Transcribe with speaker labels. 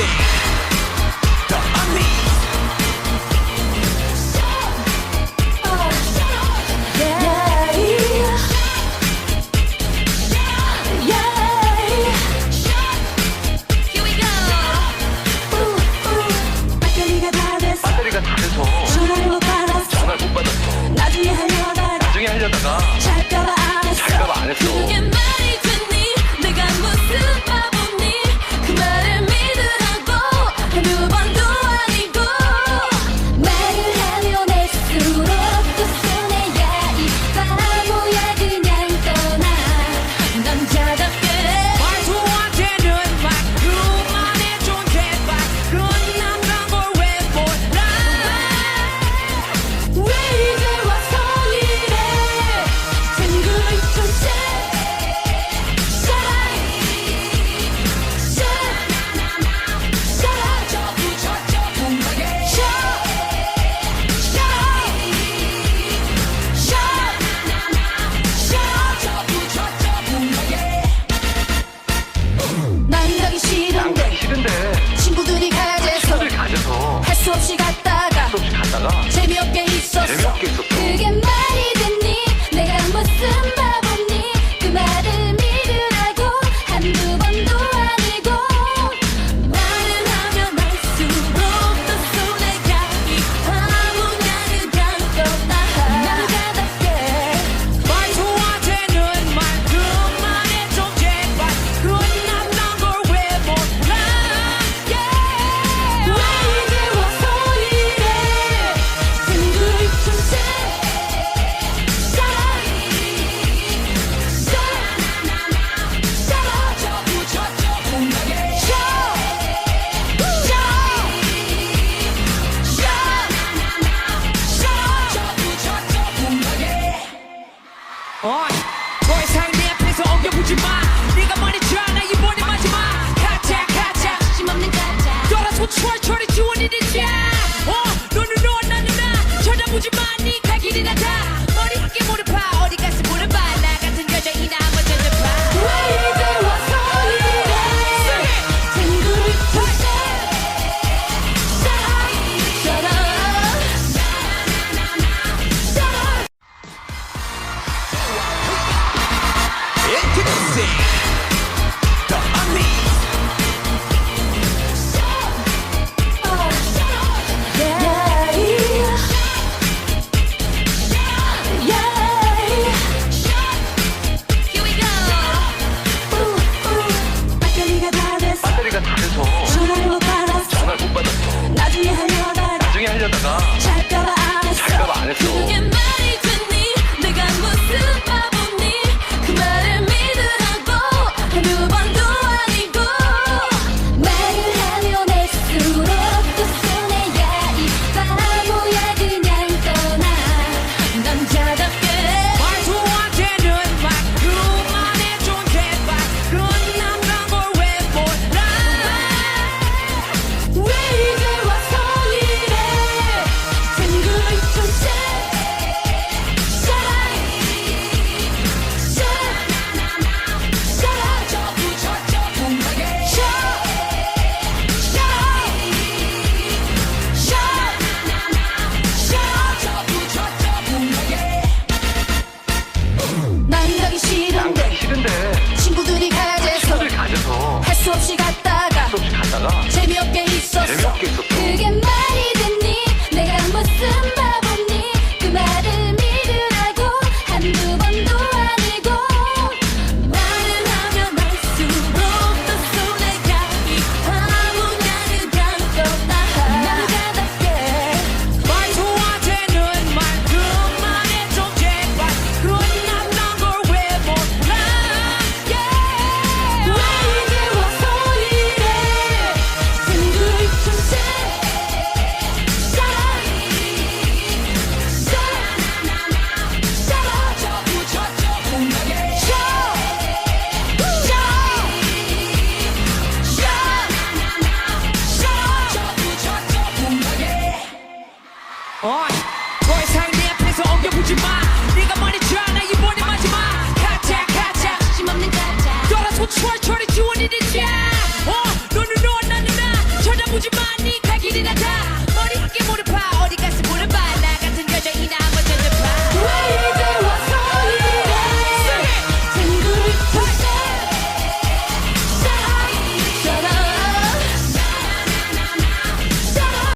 Speaker 1: sick.
Speaker 2: 촐촐히 지원이 되자.
Speaker 3: 어 너는
Speaker 2: 너나 누나.
Speaker 3: 쳐다보지 마. 的手挺 어이 더 이상 내 앞에서 엉겨보지 마. 네가 말했잖아 이번이 마지막. 가짜
Speaker 2: 가짜.
Speaker 3: 열아홉 철철이 지원이 되자 어 너는 너는 나. 쳐다보지 마네가 길이 나다.